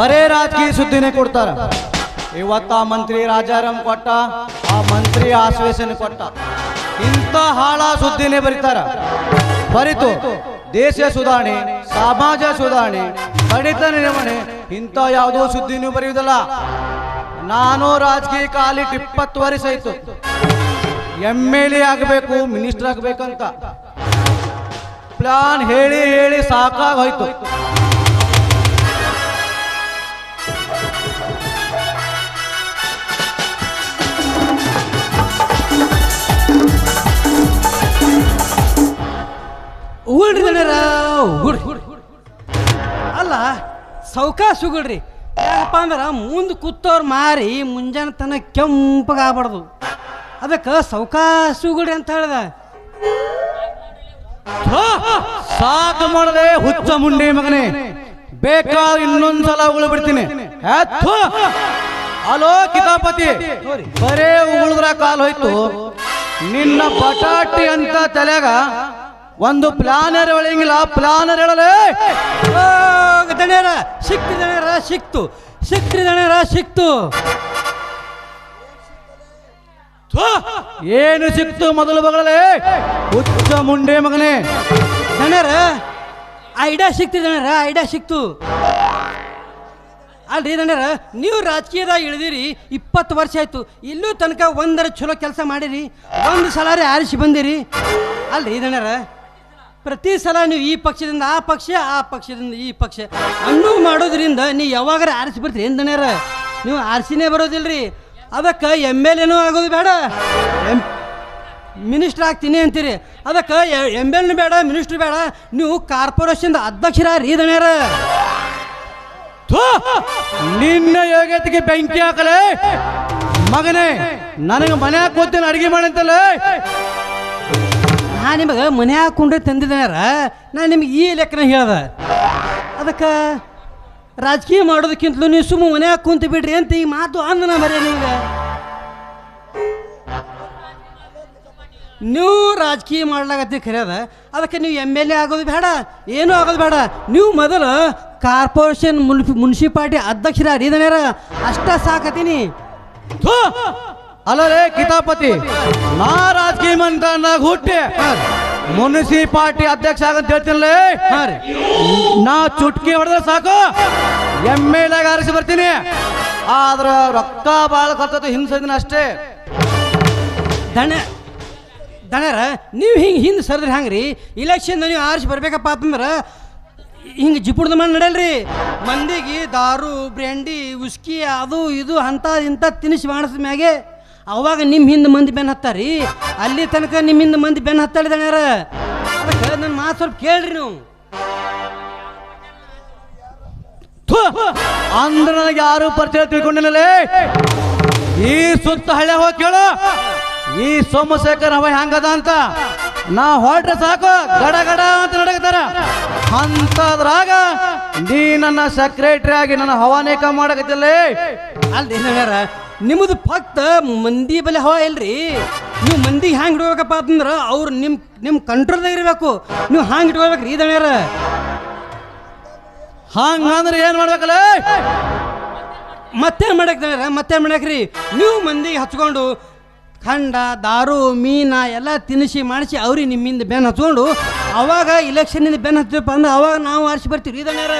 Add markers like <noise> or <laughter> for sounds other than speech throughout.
ಬರೇ ರಾಜಕೀಯ ಸುದ್ದಿನೇ ಕೊಡ್ತಾರ. ಇವತ್ತ ಮಂತ್ರಿ ರಾಜಾರಾಮ್ ಕೊಟ್ಟ, ಆ ಮಂತ್ರಿ ಆಶ್ವಾಸನೆ ಕೊಟ್ಟ. ಇಂಥ ಹಾಳ ಸುದ್ದಿನೇ ಬರೀತಾರ. ಬರಿತು, ದೇಶ ಸುಧಾರಣೆ, ಸಮಾಜ ಸುಧಾರಣೆ, ಕಡಿತ ನಿರ್ವಹಣೆ, ಇಂಥ ಯಾವುದೋ ಸುದ್ದಿನೂ ಬರೆಯುವುದಿಲ್ಲ. ನಾನು ರಾಜಕೀಯ ಕಾಲಿಟ್ಟು ಇಪ್ಪತ್ತು ವರ್ಷ ಆಯ್ತು. ಎಂ ಎಲ್ ಎ ಆಗಬೇಕು ಮಿನಿಸ್ಟರ್ ಆಗಬೇಕಂತ. ಪ್ಲಾನ್ ಹೇಳಿ ಹೇಳಿ ಸಾಕಾಗೋಯ್ತು ಉಗುಳ್ರಿ ಅಲ್ಲ ಸೌಕಾಶ ಉಗುಳ್ರಿ. ಯಾಕಪ್ಪ ಅಂದ್ರೆ ಮುಂದೆ ಕೂತವ್ರು ಮಾರಿ ಮುಂಜಾನೆ ತನಕ ಕೆಂಪಗಾಗ್ಬಾರ್ದು. ಅದಕ್ಕೆ ಸೌಕಾಶ ಉಗುಳ್ರಿ ಅಂತ ಹೇಳ್ದ. ಸಾಕು ಮಾಡದೆ ಹುಚ್ಚ ಮುಂಡೆ ಮಗನೇ. ಬೇಕಾದ ಇನ್ನೊಂದ್ಸಲ ಉಗುಳು ಬಿಡ್ತೀನಿ. ಅಲೋ. ಕಿತಾಪತಿ. ಬರೇ ಉಗುಳಿದ್ರ ಕಾಲು ಹೋಯ್ತು. ನಿನ್ನ ಬಟಾಟಿ ಅಂತ ತಲೆಗ ಒಂದು ಪ್ಲಾನರ್ ಒಳಗಿಲ್ಲ ಪ್ಲಾನರ್ ಹೇಳಲೇ. ದಣ್ಯರ ಸಿಕ್ತು ದಣ್ಯರ, ಸಿಕ್ತು. ಸಿಕ್ತು ದಣ್ಯರ, ಸಿಕ್ತು. ಏನು ಸಿಕ್ತು ಮೊದಲು ಬಗಳೇ ಹುಚ್ಚ ಮುಂಡೆ ಮಗನೇ. ದಣ್ಯರ, ಐಡಿಯಾ ಸಿಕ್ತು ದಣ್ಯರ, ಐಡಿಯಾ ಸಿಕ್ತು. ಅಲ್ರಿ ದಣ್ಯರ, ನೀವು ರಾಜಕೀಯದಾಗ ಇಳಿದಿರಿ, ಇಪ್ಪತ್ತು ವರ್ಷ ಆಯ್ತು. ಇಲ್ಲೂ ತನಕ ಒಂದರ ಚಲೋ ಕೆಲಸ ಮಾಡಿರಿ, ಒಂದು ಸಲ ರೀ ಆರಿಸಿ ಬಂದಿರಿ. ಅಲ್ರಿ ದಣ್ಯರ ಪ್ರತಿ ಸಲ ನೀವು ಈ ಪಕ್ಷದಿಂದ ಆ ಪಕ್ಷ, ಆ ಪಕ್ಷದಿಂದ ಈ ಪಕ್ಷ. ಅನ್ನೂ ಮಾಡೋದ್ರಿಂದ ನೀವು ಯಾವಾಗಾರ ಆರಿಸಿ ಬರ್ತೀರಿ ಏನು ದಣ್ಯರ? ನೀವು ಆರಿಸಿನೇ ಬರೋದಿಲ್ರಿ. ಅದಕ್ಕೆ ಎಂ ಎಲ್ ಎನೂ ಆಗೋದು ಬೇಡ. ಎಂ ಮಿನಿಸ್ಟರ್ ಆಗ್ತೀನಿ ಅಂತೀರಿ. ಅದಕ್ಕೆ ಎಂ ಎಲ್ ಬೇಡ, ಮಿನಿಸ್ಟ್ರ್ ಬೇಡ. ನೀವು ಕಾರ್ಪೊರೇಷನ್ ಅಧ್ಯಕ್ಷರ ರೀ ದಣ್ಯರ ನಿನ್ನ ಯೋಗ್ಯತೆಗೆ ಬೆಂಕಿ ಹಾಕಲೇ. ಮಗನೇ, ನನಗೆ ಮನೆ ಕೂತೀನಿ ಅಡಿಗೆ ಮಾಡಂತಲ್ಲ ನಾ ನಿಮಗೆ ಮನೆ ಹಾಕೊಂಡ್ರೆ ತಂದಿದ್ದಾರ ನಾ ನಿಮ್ಗೆ ಈ ಲೆಕ್ಕನ ಹೇಳ್ದ. ಅದಕ್ಕೆ ರಾಜಕೀಯ ಮಾಡೋದಕ್ಕಿಂತಲೂ ನೀವು ಸುಮ್ಮ ಮನೆ ಕುಂತು ಬಿಡ್ರಿ ಅಂತ ಈ ಮಾತು ಅಂದನ ಬರೀ ನಿಮ್ಗೆ. ನೀವು ರಾಜಕೀಯ ಮಾಡ್ಲಾಗತ್ತಿ ಖರ್ಯದ ಅದಕ್ಕೆ ನೀವು ಎಂ ಎಲ್ ಎ ಆಗೋದು ಬೇಡ, ಏನೂ ಆಗೋದು ಬೇಡ. ನೀವು ಮೊದಲು ಕಾರ್ಪೊರೇಷನ್ ಮುನ್ಸಿ ಮುನ್ಸಿಪಾಲ್ಟಿ ಅಧ್ಯಕ್ಷರ ಅಷ್ಟ ಸಾಕತ್ತೀನಿ. ಥು, ಅಲ್ಲರೇ ಕಿತಾಪತಿ. ನಾ ರಾಜಕೀಯ ಮಂತ್ರಾಗ ಹುಟ್ಟಿ. ಮುನ್ಸಿಪಾಲ್ಟಿ ಅಧ್ಯಕ್ಷ ಆಗಂತ ಹೇಳ್ತೀನಲ್ಲೇ. ಹಾಂ ರೀ. ನಾ ಚುಟ್ಕಿ ಹೊಡೆದ್ರೆ ಸಾಕು. ಎಂ ಎಲ್ ಆರಿಸಿ ಬರ್ತೀನಿ. ಆದ್ರ ರೊಕ್ಕ ಭಾಳ ಖರ್ಚು ಹಿಂಸದಿನ ಅಷ್ಟೇ. ದಣ ದಣರ ನೀವು ಹಿಂಗೆ ಹಿಂದೆ ಸರಿದ್ರೆ ಹಂಗ್ರಿ? ಇಲೆಕ್ಷನ್ ನೀವು ಆರಿಸಿ ಬರ್ಬೇಕಪ್ಪ ಅಂತಂದ್ರೆ ಹಿಂಗೆ ಜಿಪುಡ್ದ ಮಣ್ಣು ನಡೆಯಲ್ರಿ? ಮಂದಿಗೆ ದಾರು ಬ್ರ್ಯಾಂಡಿ ಉಸ್ಕಿ ಅದು ಇದು ಅಂತ ಇಂಥ ತಿನಿಸಿ ಮಾಡಿಸಿದ ಮ್ಯಾಗೆ ಅವಾಗ ನಿಮ್ಮ ಹಿಂದೆ ಮಂದಿ ಬೆನ್ ಹತ್ತಾರಿ? ಅಲ್ಲಿ ತನಕ ನಿಮ್ಮ ಹಿಂದೆ ಮಂದಿ ಬೆನ್ ಹತ್ತಾಳಿದಾರ ನನ್ನ ಮಾತು ಸ್ವಲ್ಪ ಕೇಳ್ರಿ ನೀವು. ಅಂದ್ರೆ ನನಗೆ ಯಾರು ಪರಿಚಯ ತಿಳ್ಕೊಂಡಿಲ್ಲಲೇ? ಈ ಸುತ್ತ ಹಳ್ಳಿ ಹೋಗಿ ಕೇಳು. ಈ ಸೋಮಶೇಖರ್ ಅವ ಹೆಂಗದ ಅಂತ. ನಾ ಹೊರಟ್ರೆ ಸಾಕು. ಗಡ ಗಡ ಅಂತ ನಡಗತಾರ. ಅಂತದ್ರಾಗ ನೀ ನನ್ನ ಸೆಕ್ರೆಟರಿ ಆಗಿ ನನ್ನ ಹವಾನೇಕ ಮಾಡಕತ್ತಿಲ್ಲ. ಅಲ್ಲಿ ನಿಮ್ಮದು ಫಕ್ತ ಮಂದಿ ಬಲೆ ಹವಾ ಇಲ್ರಿ? ನೀವು ಮಂದಿ ಹ್ಯಾಂಗೆ ಇಡ್ಬೇಕಪ್ಪ ಅಂತಂದ್ರೆ ಅವ್ರು ನಿಮ್ಮ ನಿಮ್ಮ ಕಂಟ್ರೋಲ್ದಾಗ ಇರಬೇಕು. ನೀವು ಹ್ಯಾಂಗೆ ಇಟ್ಕೊಳ್ಬೇಕ್ರಿ ದಣ್ಯಾರ? ಹಂಗಂದ್ರೆ ಏನು ಮಾಡ್ಬೇಕಲ್ಲ? ಮತ್ತೇನು ಮಾಡಕ್ ದಣ್ಯಾರ? ಮತ್ತೇನು ಮಾಡಕ್ರಿ ನೀವು ಮಂದಿಗೆ ಹಚ್ಕೊಂಡು ಖಂಡ, ದಾರು, ಮೀನ ಎಲ್ಲ ತಿನ್ನಿಸಿ ಮಾಡಿಸಿ ಅವ್ರಿಗೆ ನಿಮ್ಮಿಂದ ಬೆನ್ನು ಹಚ್ಕೊಂಡು ಅವಾಗ ಇಲೆಕ್ಷನಿಂದ ಬೆನ್ನು ಹಚ್ಚಿದಪ್ಪ ಅಂದ್ರೆ ಅವಾಗ ನಾವು ಆರಿಸಿ ಬರ್ತೀವಿ ರೀ ದಣ್ಯಾರ.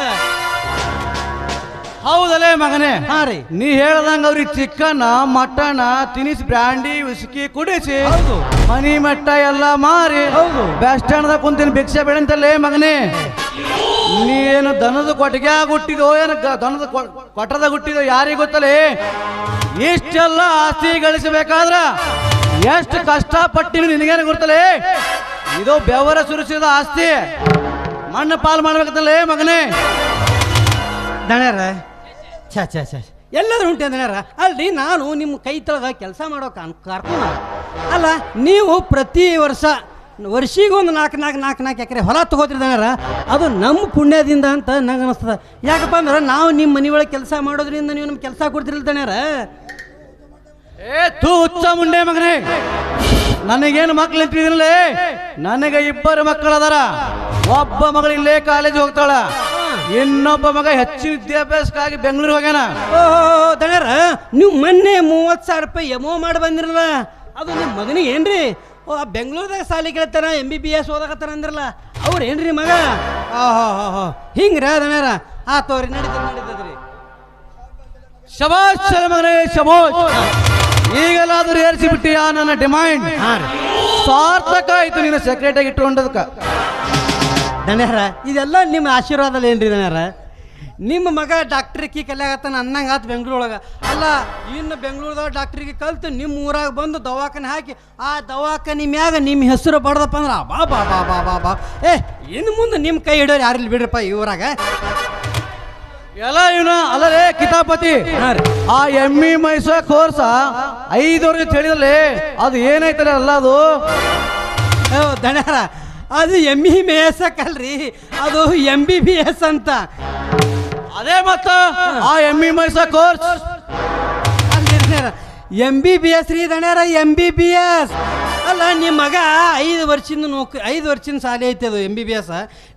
ಹೌದಲೇ ಮಗನೇ? ಹಾಂ ರೀ. ನೀ ಹೇಳ್ದಂಗ ಅವ್ರಿಗೆ ಚಿಕನ್ ಮಟನ್ ತಿನಿಸ್ ಬ್ರ್ಯಾಂಡಿ ಉಸ್ಕಿ ಕುಡಿಸಿ. ಹೌದು. ಮನಿ ಮಟ್ಟ ಎಲ್ಲ ಮಾರಿ. ಹೌದು. ಬಸ್ ಸ್ಟ್ಯಾಂಡ್ದಾಗ ಕುಂತಿನ ಭಿಕ್ಷೆ ಬೆಳಂತಲ್ಲೇ ಮಗನೇ. ನೀನು ದನದ ಕೊಟ್ಟಿಗೆ ಹುಟ್ಟಿದೋ ಏನು ಗ- ದನದ ಕೊ- ಕೊಟ್ಟದಾಗ ಹುಟ್ಟಿದೋ ಯಾರಿಗೆ ಗೊತ್ತಲೇ? ಇಷ್ಟೆಲ್ಲ ಆಸ್ತಿ ಗಳಿಸಬೇಕಾದ್ರ ಎಷ್ಟು ಕಷ್ಟಪಟ್ಟಿನಿ ನಿನಗೇನು ಗೊತ್ತಲೇ? ಇದು ಬೆವರ ಸುರಿಸಿದ ಆಸ್ತಿ. ಮಣ್ಣು ಪಾಲು ಮಾಡ್ಬೇಕತ್ತಲೇ ಮಗನೇ. ದಣ್ಯಾರ ಛ ಛ ಛ ಉಂಟೆ ದಣ್ಯಾರ ಅಲ್ರಿ, ನಾನು ನಿಮ್ಮ ಕೈ ತಳದ ಕೆಲಸ ಮಾಡೋಕೆ ಕಾನ್ ಅಲ್ಲ, ನೀವು ಪ್ರತಿ ವರ್ಷ ವರ್ಷಿಗೆ ಒಂದು ನಾಲ್ಕು ನಾಲ್ಕು ನಾಲ್ಕು ನಾಲ್ಕು ಎಕರೆ ಹೊಲ ತಗೋತಿರ್ದಾರ ಅದು ನಮ್ಮ ಪುಣ್ಯದಿಂದ ಅಂತ ನಂಗೆ ಅನಿಸ್ತದ. ಯಾಕಪ್ಪ ಅಂದ್ರೆ ನಾವು ನಿಮ್ಮ ಮನೆ ಒಳಗೆ ಕೆಲಸ ಮಾಡೋದ್ರಿಂದ ನೀವು ನಮ್ಗೆ ಕೆಲಸ ಕೊಡ್ತಿರಲ್ಲ ದಣ್ಯಾರ ಏ, ತೂ ಮುಂಡೆ ಮಗನೇ. ನನಗೇನು ಮಕ್ಳು ಇಟ್ಟಿದಿರಲೇ ನನಗೆ ಇಬ್ಬರು ಮಕ್ಕಳದಾರ. ಒಬ್ಬ ಮಗಳು ಇಲ್ಲೇ ಕಾಲೇಜ್ ಹೋಗ್ತಾಳ. ಇನ್ನೊಬ್ಬ ಮಗ ಹೆಚ್ಚಿನ ವಿದ್ಯಾಭ್ಯಾಸಕ್ಕಾಗಿ ಬೆಂಗಳೂರು ಹೋಗ್ಯಾನ. ಓ ದಣ್ಯಾರ ನೀವು ಮೊನ್ನೆ ಮೂವತ್ತು ಸಾವಿರ ರೂಪಾಯಿ ಎಮೋ ಮಾಡಿ ಬಂದಿರಲ್ಲ. ಅದು ನಿಮ್ಮ ಮಗನಿಗೆ ಏನ್ರಿ? ಓ ಆ ಬೆಂಗಳೂರದಾಗ ಸಾಲಿ ಕೇಳ್ತಾರ ಎಂ ಬಿ ಬಿ ಎಸ್ ಓದಾಕತ್ತಾರ ಅಂದ್ರಲ್ಲ ಅವ್ರು ಏನ್ರಿ ಮಗ? ಓಹೋ ಹೋ ಹೋ. ಹಿಂಗ್ರ ಆ ತೋರಿ ನಡೀತದ ನಡೀತದ್ರಿ ಶಬಾಷ್ ಮಗನೇ ಶಬಾಷ್ ಈಗಲಾದರೂ ಏರಿಸಿ ಬಿಟ್ಟಿಯಾ ನನ್ನ ಡಿಮಾಂಡ್ ಸಾರ್ಥಕ ಆಯ್ತು ನೀನು ಸೆಕ್ರೆಟರಿ ಇಟ್ಟುಕೊಂಡದಕ್ಕ ದಣ್ಯಾರ ಇದೆಲ್ಲ ನಿಮ್ಮ ಆಶೀರ್ವಾದಲ್ಲಿ ಏನ್ರಿ ದಣ್ಯರ ನಿಮ್ಮ ಮಗ ಡಾಕ್ಟ್ರಿಗೆ ಕಲಿಯಾಗತ್ತಾನ ಅನ್ನಂಗೆ ಆತು ಬೆಂಗಳೂರೊಳಗೆ. ಅಲ್ಲ ಇನ್ನು ಬೆಂಗಳೂರದಾಗ ಡಾಕ್ಟ್ರಿಗೆ ಕಲ್ತು ನಿಮ್ಮ ಊರಾಗ ಬಂದು ದವಾಖಾನೆ ಹಾಕಿ ಆ ದವಾಖಾನೆ ಮ್ಯಾಗ ನಿಮ್ಮ ಹೆಸರು ಬಡ್ದಪ್ಪ ಅಂದ್ರೆ ಬಾ ಬಾ ಬಾ ಬಾ ಬಾ ಬಾ. ಏ ಇನ್ನು ಮುಂದೆ ನಿಮ್ಮ ಕೈ ಹಿಡಿಯೋರು ಯಾರಿಲ್ಲ ಬಿಡ್ರಪ್ಪ ಈ ಊರಾಗ. ಎಲ್ಲ ಇವನು ಅಲ್ಲರೇ ಕಿತಾಪತಿ. ಆ ಎಮ್ಮಿ ಮೈಸೂರ ಕೋರ್ಸ ಐದು ವರ್ಷ ತಿಳಿದಲ್ಲಿ ಅದು ಏನೈತಲ್ಲ ಅಲ್ಲ ಅದು? ದಣ್ಯಾರ ಅದು ಎಂ ಬಿ ಬಿ ಎಸ್ ಅಲ್ರಿ ಅದು ಎಂ ಬಿ ಬಿ ಎಸ್ ಅಂತ. ಅದೇ ಮತ್ತು ಆ Mysore course M B B S ರೀ ದಣ್ಯಾರ ಎಂ ಬಿ ಬಿ ಎಸ್ ಅಲ್ಲ ನಿಮ್ಮ ಮಗ ಐದು ವರ್ಷದಿಂದ ನೌಕರಿ ಐದು ವರ್ಷದ ಸಾಲಿ ಐತೆ ಅದು ಎಂ ಬಿ ಬಿ ಎಸ್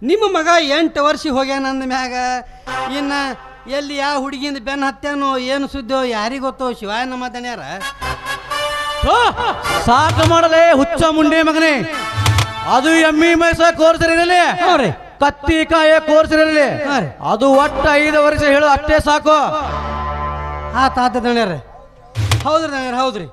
ನಿಮ್ಮ ಮಗ ಎಂಟು ವರ್ಷ ಹೋಗ್ಯಾನ ಅಂದ ಮ್ಯಾಗ. ಇನ್ನು ಎಲ್ಲಿ ಯಾವ ಹುಡುಗಿಯಿಂದ ಬೆನ್ ಹತ್ಯಾನೋ ಏನು ಸುದ್ದೋ ಯಾರಿಗೆ ಗೊತ್ತೋ ಶಿವಾಯ ನಮ್ಮ ದಣ್ಯಾರ ಸಾಕು ಮಾಡಲೇ ಹುಚ್ಚ ಮುಂಡೆ ಮಗನೇ. ಅದು ಎಮ್ಮಿ ಮೈಸ ಕೋರ್ಸ್ ಇರಲಿ ಹ್ಞೂ ರೀ. ಕತ್ತಿ ಕಾಯ ಕೋರ್ಸ್ ಇರಲಿ ಹಾಂ ರೀ. ಅದು ಒಟ್ಟು ಐದು ವರ್ಷ ಹೇಳು ಅಷ್ಟೇ ಸಾಕು. ಆ ತಾತ ದಣ್ಯರ ಹೌದ್ರಿ ದಣ್ಯರ ಹೌದ್ರಿ.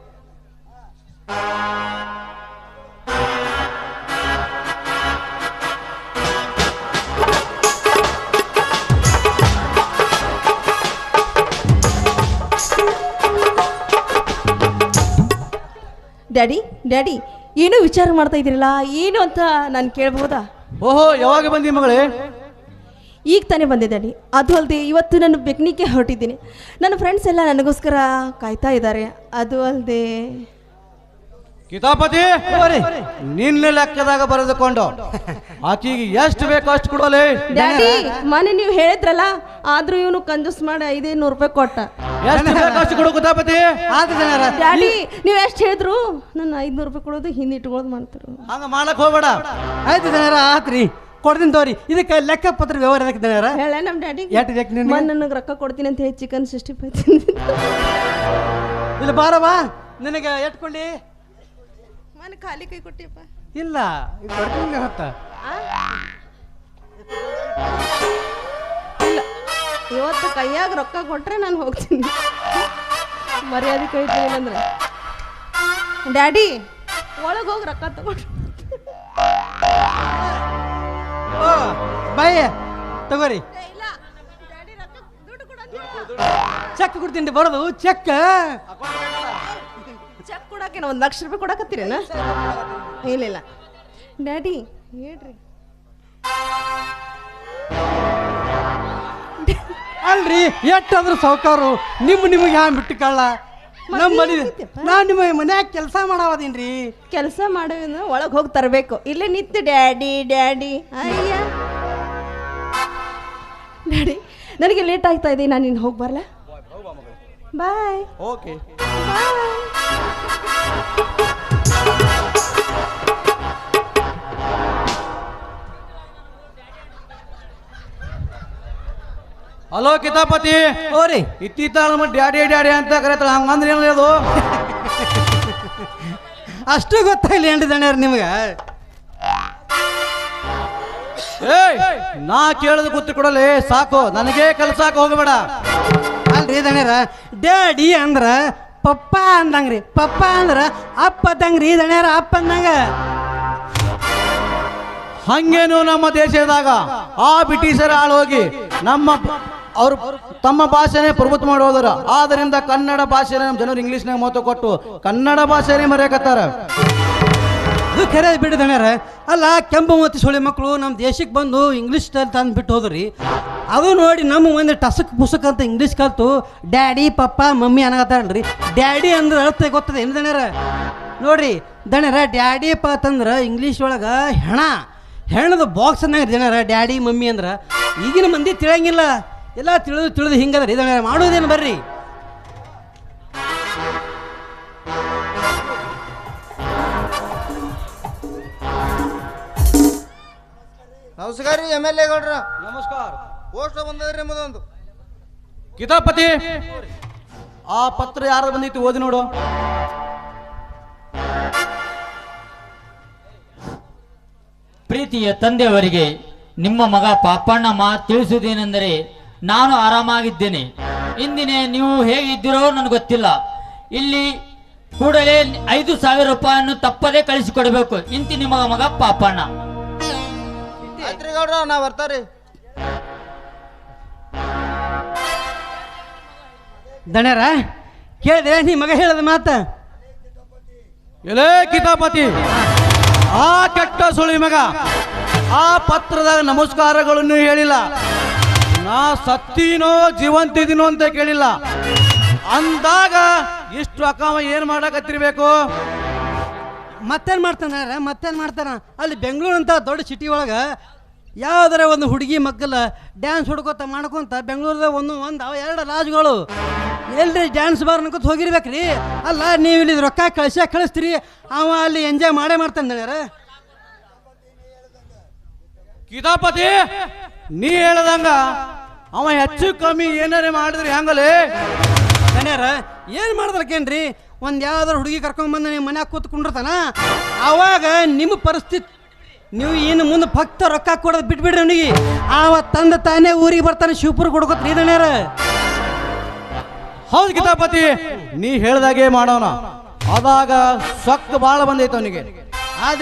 ಡ್ಯಾಡಿ ಡ್ಯಾಡಿ ಏನೋ ವಿಚಾರ ಮಾಡ್ತಾ ಇದ್ದೀರಲ್ಲ ಏನು ಅಂತ ನಾನು ಕೇಳ್ಬೋದಾ ಓಹೋ ಯಾವಾಗ ಬಂದಿ ಮಗಳೇ? ಈಗ ತಾನೇ ಬಂದಿದ್ದಾನೆ ಅದು ಅಲ್ಲದೆ ಇವತ್ತು ನಾನು ಬೆಕ್ನಿಕ್ಕೆ ಹೊರಟಿದ್ದೀನಿ. ನನ್ನ ಫ್ರೆಂಡ್ಸ್ ಎಲ್ಲ ನನಗೋಸ್ಕರ ಕಾಯ್ತಾ ಇದ್ದಾರೆ. ಅದು ಅಲ್ಲದೆ ಕಿತಾಪತಿ ನಿನ್ನ ಲೆಕ್ಕದಾಗ ಬರೆದುಕೊಂಡು. ಆಕಿಗೆ ಎಷ್ಟು ಬೇಕೋ ಅಷ್ಟು ಕೊಡೋಲೆ ಡ್ಯಾಡಿ ಮೊನ್ನೆ ನೀವು ಹೇಳಿದ್ರಲ್ಲ ಆದ್ರೂ ಇವನು ಕಂಜೂಸ್ ಮಾಡಿ ಐದೇ ನೂರು ರೂಪಾಯಿ ಕೊಟ್ಟ. ಎಷ್ಟು ಅಷ್ಟು ಕೊಡು ಆತ ದಣ್ಯಾರ ಡ್ಯಾಡಿ ನೀವು ಎಷ್ಟು ಹೇಳಿದ್ರು? ನನ್ನ ಐದುನೂರು ರೂಪಾಯಿ ಕೊಡೋದು ಹಿಂದೆ ಇಟ್ಕೊಳ್ಳೋದು ಮಾಡ್ತಾರೆ ಹಂಗ ಮಾಡಕ್ ಹೋಗ್ಬೇಡ. ಆಯ್ತು ಜನರ ಆತ್ರಿ. ಕೊಡ್ತೀನಿ ತೋರಿ. ಇದಕ್ಕೆ ಲೆಕ್ಕ ಪತ್ರ ವ್ಯವಹಾರ ಅದಕ್ಕೆ ಹೇಳ ನಮ್ಮ ಡ್ಯಾಡಿ. ಎಷ್ಟ್ ಬೇಕು ನನಗೆ? ರೊಕ್ಕ ಕೊಡ್ತೀನಿ ಅಂತ ಹೇಳಿ ಚಿಕನ್ ಸಿಕ್ಸ್ಟಿ ಫೈವ್ ಇಲ್ಲಿ ಬಾರವಾ ನಿನಗೆ ಎಟ್ಕೊಳ್ಳಿ ಮನೆ ಖಾಲಿ ಕೈ ಕೊಟ್ಟಿಪ್ಪ ಇಲ್ಲ ಕೊಡ್ತೀನಿ ಹೊತ್ತ. ಇಲ್ಲ ಇವತ್ತು ಕೈಯಾಗ ರೊಕ್ಕ ಕೊಟ್ರೆ ನಾನು ಹೋಗ್ತೀನಿ. ಮರ್ಯಾದೆ ಕೈ ಅಂದ್ರೆ ಡ್ಯಾಡಿ ಒಳಗೆ ಹೋಗಿ ರೊಕ್ಕ ತಗೊಂಡು. ಬಾಯ್ ತಗೋರಿ. ಚೆಕ್ ಕೊಡ್ತೀನಿ ಬರೋದು ಚೆಕ್. ಚೆಕ್ ಕೊಡಕ್ಕೆ ಒಂದು ಲಕ್ಷ ರೂಪಾಯಿ ಕೊಡಕತ್ತೀರೇನ? ಇಲ್ಲ ಇಲ್ಲ. ಡ್ಯಾಡಿ ಹೇಳ್ರಿ. ಅಲ್ರಿ ಎಷ್ಟಾದ್ರೂ ಸಾವುಕಾರು ನಿಮ್ಮ ನಿಮಗೆ ಯಾವ ಬಿಟ್ಟು ಕಳ್ಳ ನಮ್ಮ ಮನೆ? ನಾ ನಿಮ್ಮ ಮನ್ಯಾಗ ಕೆಲಸ ಮಾಡಾವದೀನ್ರಿ? ಕೆಲಸ ಮಾಡೋದ್ರಿಂದ ಒಳಗೆ ಹೋಗಿ ತರಬೇಕು. ಇಲ್ಲೇ ನಿಂತು ಡ್ಯಾಡಿ ಡ್ಯಾಡಿ. ಅಯ್ಯ. ಡ್ಯಾಡಿ ನನಗೆ ಲೇಟ್ ಆಗ್ತಾ ಇದೆ ನಾನು ಇನ್ನು ಹೋಗಿ ಬರಲ್ಲ ಬಾಯ್ ಓಕೆ ಹಲೋ ಕಿತಾಪತಿ. ಓರಿ. ಇತ್ತಿತ್ತಾಳ ನಮ್ಮ ಡ್ಯಾಡಿ ಡ್ಯಾಡಿ ಅಂತ ಕರೀತಾಳ. ಹಂಗಂದ್ರೆ ಏನು ಅದು ಅಷ್ಟು ಗೊತ್ತಾಗಲಿ ಏನ್ರಿ ದಣ್ಯಾರ ನಿಮ್ಗೆ. ಏಯ್ ನಾ ಕೇಳದ ಗೊತ್ತು ಕೊಡಲಿ ಸಾಕು. ನನಗೆ ಕಲ್ಸಾಕ ಹೋಗಬೇಡ. ಅಲ್ರಿ ದಣ್ಯಾರ ಡ್ಯಾಡಿ ಅಂದ್ರ ಪಪ್ಪ ಅಂದಂಗ್ರಿ. ಪಪ್ಪ ಅಂದ್ರ ಅಪ್ಪ ಅಂದಂಗ್ರಿ ದಣ್ಯಾರ ಅಪ್ಪ ಅಂದಂಗ. ಹಂಗೇನು ನಮ್ಮ ದೇಶದಾಗ? ಆ ಬ್ರಿಟಿಷರ ಆಳ್ ಹೋಗಿ ನಮ್ಮ ಅವರು ತಮ್ಮ ಭಾಷೆನೇ ಪ್ರಭುತ್ವ ಮಾಡೋದರ. ಆದ್ದರಿಂದ ಕನ್ನಡ ಭಾಷೆನ ನಮ್ಮ ಜನರು ಇಂಗ್ಲೀಷ್ನಾಗ ಮಹತ್ವ ಕೊಟ್ಟು ಕನ್ನಡ ಭಾಷೆನೇ ಮರೆಯಕತ್ತಾರ. ಅದು ಖರೆ ಬಿಡಿ ಅಲ್ಲ, ಕೆಂಪು ಮತ್ತು ಸುಳಿ ಮಕ್ಕಳು ನಮ್ಮ ದೇಶಕ್ಕೆ ಬಂದು ಇಂಗ್ಲೀಷ್ ತಂದು ಬಿಟ್ಟು ಹೋದ್ರಿ. ಅದು ನೋಡಿ ನಮ್ಮ ಒಂದು ಟಸಕ್ ಪುಸಕ್ ಅಂತ ಇಂಗ್ಲೀಷ್ ಕಲ್ತು ಡ್ಯಾಡಿ ಪಪ್ಪ, ಮಮ್ಮಿ ಅನ್ನಕತ್ತಾರಲ್ರಿ ಡ್ಯಾಡಿ ಅಂದ್ರೆ ಅರ್ಥ ಗೊತ್ತದೆ ಏನು ದಣ್ಯರ? ನೋಡ್ರಿ, ದಣ್ಯರ ಡ್ಯಾಡಿ ಪ ಅಂತಂದ್ರೆ ಇಂಗ್ಲೀಷ್ ಒಳಗೆ ಹೆಣ. ಹೆಣದ ಬಾಕ್ಸ್ ಅನ್ನ ಡ್ಯಾಡಿ ಮಮ್ಮಿ ಅಂದ್ರೆ. ಈಗಿನ ಮಂದಿ ತಿಳಂಗಿಲ್ಲ ಎಲ್ಲ ತಿಳಿದು ತಿಳಿದು ಹಿಂಗದ್ರಿ ಇದನ್ನ ಮಾಡೋದೇನು ಬರ್ರಿ? ನಮಸ್ಕಾರ ರೀ ಎಂ ಎಲ್ ಎಗಳ್ರ ನಮಸ್ಕಾರ. ಪೋಸ್ಟ್ ಬಂದದ್ರಿ ನಿಮ್ಮದೊಂದು. ಕಿತಾಪತಿ ಆ ಪತ್ರ ಯಾರು ಬಂದಿತ್ತು ಓದಿ ನೋಡು. ಪ್ರೀತಿಯ ತಂದೆಯವರಿಗೆ ನಿಮ್ಮ ಮಗ ಪಾಪಣ್ಣ ಮಾ ತಿಳಿಸುವುದೇನೆಂದರೆ ನಾನು ಆರಾಮಾಗಿದ್ದೇನೆ. ಇಂದಿನ ನೀವು ಹೇಗಿದ್ದೀರೋ ನನಗೆ ಗೊತ್ತಿಲ್ಲ. ಇಲ್ಲಿ ಕೂಡಲೇ ಐದು ಸಾವಿರ ರೂಪಾಯಿಯನ್ನು ತಪ್ಪದೇ ಕಳಿಸಿಕೊಡಬೇಕು. ಇಂತಿ ನಿಮ್ಮ ಮಗ ಪಾಪಣ್ಣ. ದಣರ ಕೇಳಿದ್ರೆ ನಾ ಬರ್ತಾರಿ ದಣ್ಯಾರ ಕೇಳಿದೆ ನೀ ಮಗ ಹೇಳದ ಮಾತ? ಎಲೇ ಕಿತಾಪತಿ. ಆ ಕೆಟ್ಟ ಸುಳಿ ಮಗ ಆ ಪತ್ರದಾಗ ನಮಸ್ಕಾರಗಳನ್ನು ಹೇಳಿಲ್ಲ. ನಾ ಸತ್ತೀನೋ ಜೀವಂತಿದ್ದೀನೋ ಅಂತ ಕೇಳಿಲ್ಲ. ಅಂದಾಗ ಇಷ್ಟು ಅಕಾಮ ಏನ್ ಮಾಡಕತ್ತಿರ್ಬೇಕು? ಮತ್ತೇನು ಮಾಡ್ತಾನ ಮತ್ತೇನು ಮಾಡ್ತಾನ? ಅಲ್ಲಿ ಬೆಂಗಳೂರು ಅಂತ ದೊಡ್ಡ ಸಿಟಿ ಒಳಗೆ ಯಾವ್ದಾರ ಒಂದು ಹುಡುಗಿ ಮಕ್ಕಳ ಡ್ಯಾನ್ಸ್ ಹುಡ್ಕೋತ ಮಾಡ್ಕೊಂತ ಬೆಂಗಳೂರದಾಗ ಒಂದು ಒಂದು ಅವ ಎರಡು ಲಾಜ್ಗಳು ಎಲ್ರಿ ಡ್ಯಾನ್ಸ್ ಬಾರ್ ಅನ್ಕೊತ ಹೋಗಿರ್ಬೇಕ್ರಿ. ಅಲ್ಲ ನೀವು ಇಲ್ಲಿ ರೊಕ್ಕ ಕಳ್ಸ್ಯಾಕ ಕಳಿಸ್ತೀರಿ. ಅವ ಅಲ್ಲಿ ಎಂಜಾಯ್ ಮಾಡೇ ಮಾಡ್ತಾನೆ ಹೇಳ್ಯಾರ ಕಿತಾಪತಿ ನೀ ಹೇಳ್ದಂಗ ಅವ ಹೆಚ್ಚು ಕಮ್ಮಿ ಏನಾರೇ ಮಾಡಿದ್ರಿ ಹೆಂಗಲೇ ದಣ್ಯಾರ ಏನು ಮಾಡಿದ್ರಕೇನ್ರಿ ಒಂದು ಯಾವ್ದಾರು ಹುಡುಗಿ ಕರ್ಕೊಂಬಂದು ನೀವು ಮನ್ಯಾಗ ಕೂತ್ಕೊಂಡಿರ್ತಾನ ಅವಾಗ ನಿಮ್ಮ ಪರಿಸ್ಥಿತಿ ನೀವು ಇನ್ನು ಮುಂದೆ ಭಕ್ತ ರೊಕ್ಕ ಕೊಡೋದು ಬಿಟ್ಬಿಡ್ರಿ ಅವನಿಗೆ. ಅವ ತಂದ ತಾನೇ ಊರಿಗೆ ಬರ್ತಾನೆ ಶಿವಪುರ ನೀ ದಣ್ಯಾರ ಹೌದು ಗೀತಾಪತಿ ನೀ ಹೇಳ್ದಾಗೆ ಮಾಡೋಣ. ಅದಾಗ ಸೊಕ್ಕ ಭಾಳ ಬಂದೈತೆ ಅವನಿಗೆ. ಆದ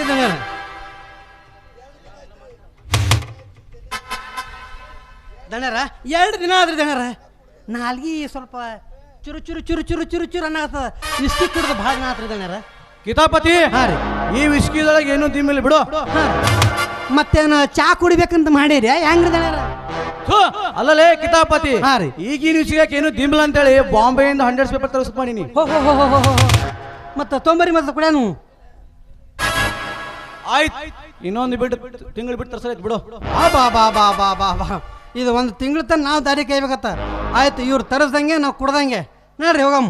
ದಣ್ಯಾರ ಎರಡು ದಿನ ಆದ್ರಿ ದಣರ. ನಾಲ್ಗಿ ಸ್ವಲ್ಪ ಚುರು ಚುರು ಚುರು ಚುರು ಚುರು ಚುರು ಅನ್ನಾಗ್ತದ ವಿಸ್ಕಿ ಕುಡ್ದು ಭಾಳ ನಾತ್ರಿ ದಣರ. ಕಿತಾಪತಿ ಹಾಂ ರೀ. ಈ ವಿಸ್ಕಿದೊಳಗೆ ಏನು ದಿಮ್ಮಿಲ್ಲ ಬಿಡು. ಮತ್ತೇನು ಚಾ ಕುಡಿಬೇಕಂತ ಮಾಡಿರಿ ಹೆಂಗ್ರಿ ದಣರ? ಅಲ್ಲಲೇ ಕಿತಾಪತಿ ಹಾ ರೀ. ಈಗಿನ ವಿಷಯಕ್ಕೆ ಏನು ದಿಂಬಲ್ ಅಂತೇಳಿ ಬಾಂಬೆಯಿಂದ ಹಂಡ್ರೆಡ್ ಪೇಪರ್ ತರಿಸ್ಕೊಂಡ್ ಮಾಡೀನಿ ಹೋ ಹೋ ಹೋ ಹೋ ಹೋ ಹೋ ಮತ್ತೆ ತೊಂಬರಿ ಮತ್ತೆ ಕುಡಿಯಾನು? ಆಯ್ತು. ಇನ್ನೊಂದು ಬಿಟ್ಟು ತಿಂಗಳು ಬಿಟ್ಟು ತರ್ಸಲೈತ್ ಬಿಡು. ಆ ಬಾ ಬಾ ಬಾ ಬಾ ಬಾ ಬಾ. ಇದು ಒಂದು ತಿಂಗಳ ತನಕ ನಾವು ದಾರಿ ಕೈಬೇಕತ್ತ ಆಯ್ತು, ಇವ್ರು ತರಿಸ್ದಂಗೆ, ನಾವು ಕುಡ್ದಂಗೆ. ನೋಡ್ರಿ, ಹೋಗಮ್ಮ.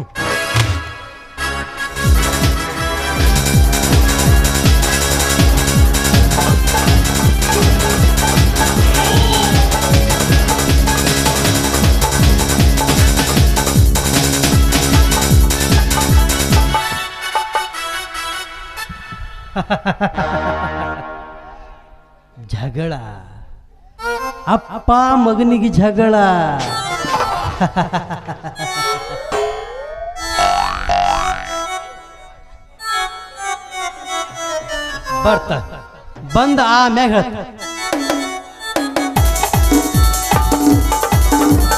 <laughs> ಜಗಳ. ಅಪ್ಪ ಮಗನಿಗೆ ಜಗಳ. ಬರ್ತ. ಬಂದ ಆಮ್ಯಾಗ ಹೇಳ್ತ